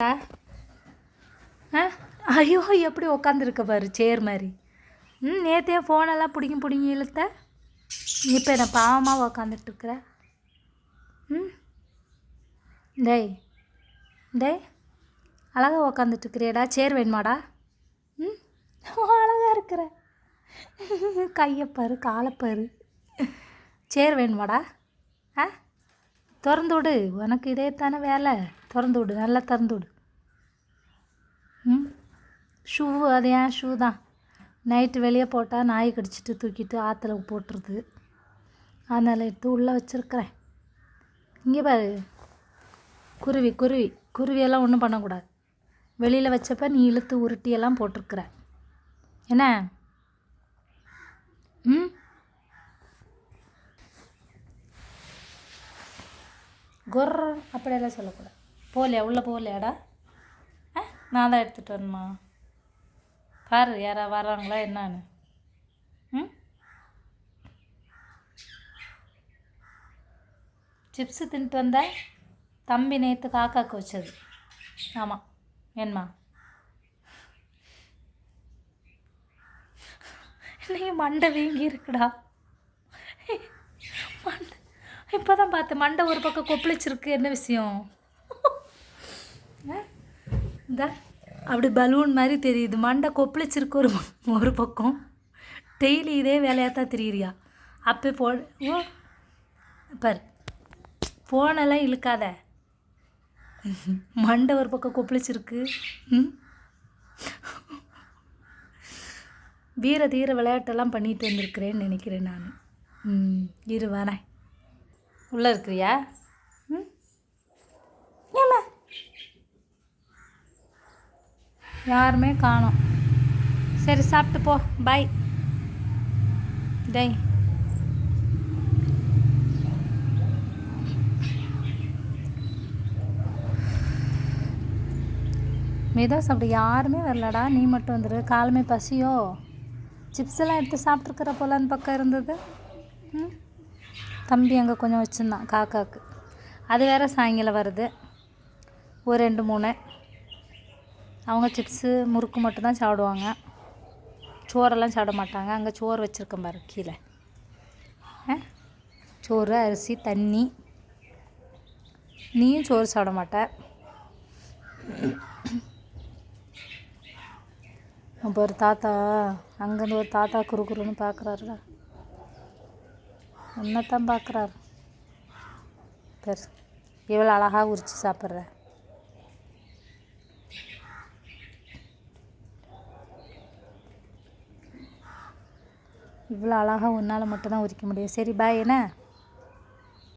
ஆ? ஐயோ எப்படி உக்காந்துருக்க பாரு சேர் மாதிரி. ம் நேற்றே ஃபோனெல்லாம் பிடிங்கி பிடிங்கி இழுத்த. இப்போ என்ன பாவமாக உக்காந்துட்டுருக்குற? ம். டேய் டேய் அழகாக உக்காந்துட்டுருக்குறியடா சேர் வேணுமாடா? ம் அழகாக இருக்கிற. கையப்பாரு காலப்பாரு சேர் வேணுமாடா? ஆ? திறந்து விடு உனக்கு இதே தானே வேலை. திறந்து விடு நல்லா திறந்து விடு. ம்? ஷூவு அது ஏன் ஷூ தான்? நைட்டு வெளியே போட்டால் நாய் கடிச்சிட்டு தூக்கிட்டு ஆற்றுல போட்டுருது. அதனால் எடுத்து உள்ளே வச்சுருக்கிறேன். இங்கே பாரு. குருவி குருவி. குருவியெல்லாம் ஒன்றும் பண்ணக்கூடாது. வெளியில் வச்சப்ப நீ இழுத்து உருட்டியெல்லாம் போட்டிருக்கிற. என்ன? ம்? கொர் அப்படியெல்லாம் சொல்லக்கூடாது. போகலையா உள்ளே போகலையாடா? ஆ நான் தான் எடுத்துகிட்டு வரணுமா? பாரு யாரா வராங்களா என்னான்னு. ம்? சிப்ஸு தின்ட்டு வந்த தம்பி நேற்று காக்காக்கு வச்சது. ஆமாம் என்னம்மா இன்னைக்கு மண்டை வீங்கி இருக்குடா. மண்டை இப்போ தான் பார்த்தேன் மண்டை ஒரு பக்கம் கொப்பளிச்சிருக்கு என்ன விஷயம்? இந்த அப்படி பலூன் மாதிரி தெரியுது. மண்டை கொப்பளிச்சிருக்கு ஒரு ஒரு பக்கம். டெய்லி இதே வேலையாக தான் தெரியுறியா? அப்போ போ ஓ பர் ஃபோனெல்லாம் இழுக்காத. மண்டை ஒரு பக்கம் கொப்பளிச்சிருக்கு. ம்? வீர தீர விளையாட்டெல்லாம் பண்ணிட்டு வந்திருக்கிறேன்னு நினைக்கிறேன் நான். ம் இரு வரேன். உள்ளே இருக்கிறியா ம் ஏம்மா யாருமே காணோம். சரி சாப்பிட்டு போ. பாய் டேய். மேதா சாப்பிட யாருமே வரலடா. நீ மட்டும் வந்துடு காலமே பசியோ? சிப்ஸ் எல்லாம் எடுத்து சாப்பிட்ருக்குற போலான்னு பக்கம் இருந்தது. ம்? தம்பி அங்கே கொஞ்சம் வச்சுருந்தான் காக்காவுக்கு அது வேறு சாயங்காலம் வருது. ஒரு ரெண்டு மூணு. அவங்க சிப்ஸு முறுக்கு மட்டும்தான் சாப்பிடுவாங்க. சோறெல்லாம் சாப்பிட மாட்டாங்க. அங்கே சோறு வச்சுருக்கேன் பாரு கீழே. ஆ? சோறு அரிசி தண்ணி. நீயும் சோறு சாப்பிட மாட்ட. அப்போ ஒரு தாத்தா. அங்கேருந்து ஒரு தாத்தா குறு குறுன்னு பார்க்குறாருடா என்னத்தான் பார்க்குறாரு பெரு இவ்வளோ அழகாக உரித்து சாப்பிட்ற. இவ்வளோ அழகாக உன்னால் மட்டும்தான் உரிக்க முடியும். சரி பாய் என்ன?